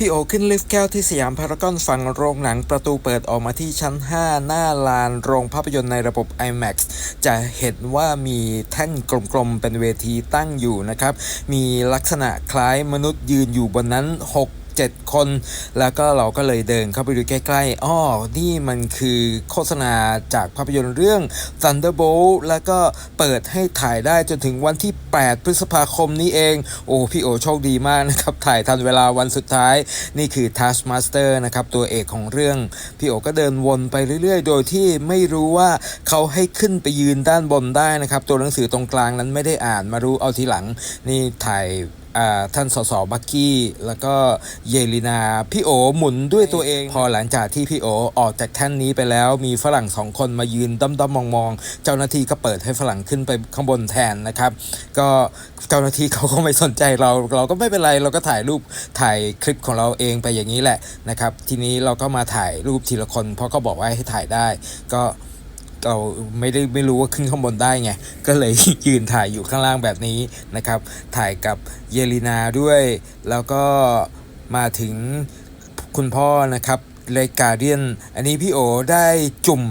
พี่โอขึ้นลิฟต์แก้วที่สยามพารากอนฝั่งโรงหนังประตูเปิดออกมาที่ชั้น 5 หน้าลานโรงภาพยนตร์ในระบบ IMAX จะเห็นว่ามีแท่นกลมๆ เป็นเวทีตั้งอยู่นะครับ มีลักษณะคล้ายมนุษย์ยืนอยู่บนนั้น 6 7 คน แล้วก็เราก็เลยเดินเข้าไปดูใกล้ๆอ้อนี่มันคือโฆษณาจากภาพยนตร์เรื่อง Thunderbolt แล้วก็เปิดให้ถ่ายได้จนถึงวันที่ 8 พฤษภาคมนี้เอง โอ้พี่โอโชคดีมากนะครับ ถ่ายทันเวลาวันสุดท้าย นี่คือ Taskmaster นะครับ ตัวเอกของเรื่อง พี่โอก็เดินวนไปเรื่อยๆ โดยที่ไม่รู้ว่าเขาให้ขึ้นไปยืนด้านบนได้นะครับ ตัวหนังสือตรงกลางนั้นไม่ได้อ่านมารู้เอาทีหลัง นี่ถ่าย ท่านสสบักกี้ แล้วก็เยลินา พี่โอหมุนด้วยตัวเอง พอหลังจากที่พี่โอออกจากแท่นนี้ไปแล้วมีฝรั่งสองคนมายืนด้อมๆมองๆ เจ้าหน้าที่ก็เปิดให้ฝรั่งขึ้นไปข้างบนแทนนะครับ ก็เจ้าหน้าที่เขาก็ไม่สนใจเรา เราก็ไม่เป็นไรเราก็ถ่ายรูปถ่ายคลิปของเราเองไปอย่างนี้แหละนะครับ ทีนี้เราก็มาถ่ายรูปทีละคน เพราะเขาบอกว่าให้ถ่ายได้ก็ เราไม่ได้ไม่รู้ว่าขึ้นข้างบนได้ไง ก็เลยยืนถ่ายอยู่ข้างล่างแบบนี้นะครับ ถ่ายกับเยลินาด้วย แล้วก็มาถึงคุณพ่อนะครับเลกาเดียน อันนี้พี่โอได้จุ่ม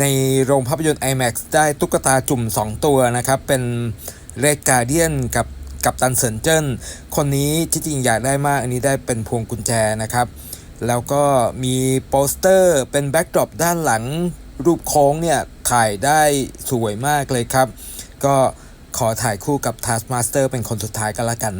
ในโรงภาพยนตร์ IMAX ได้ตุ๊กตาจุ่ม 2 ตัวนะครับ เป็นเลกาเดียนกับกับตันเซินเจิ้น คนนี้ที่จริงอยากได้มาก อันนี้ได้เป็นพวงกุญแจนะครับ แล้วก็มีโปสเตอร์เป็นแบ็กดรอปด้านหลัง รูปโค้งเนี่ยถ่ายได้สวยมากเลยครับ ก็ขอถ่ายคู่กับ Taskmaster เป็นคนสุดท้ายก็แล้วกัน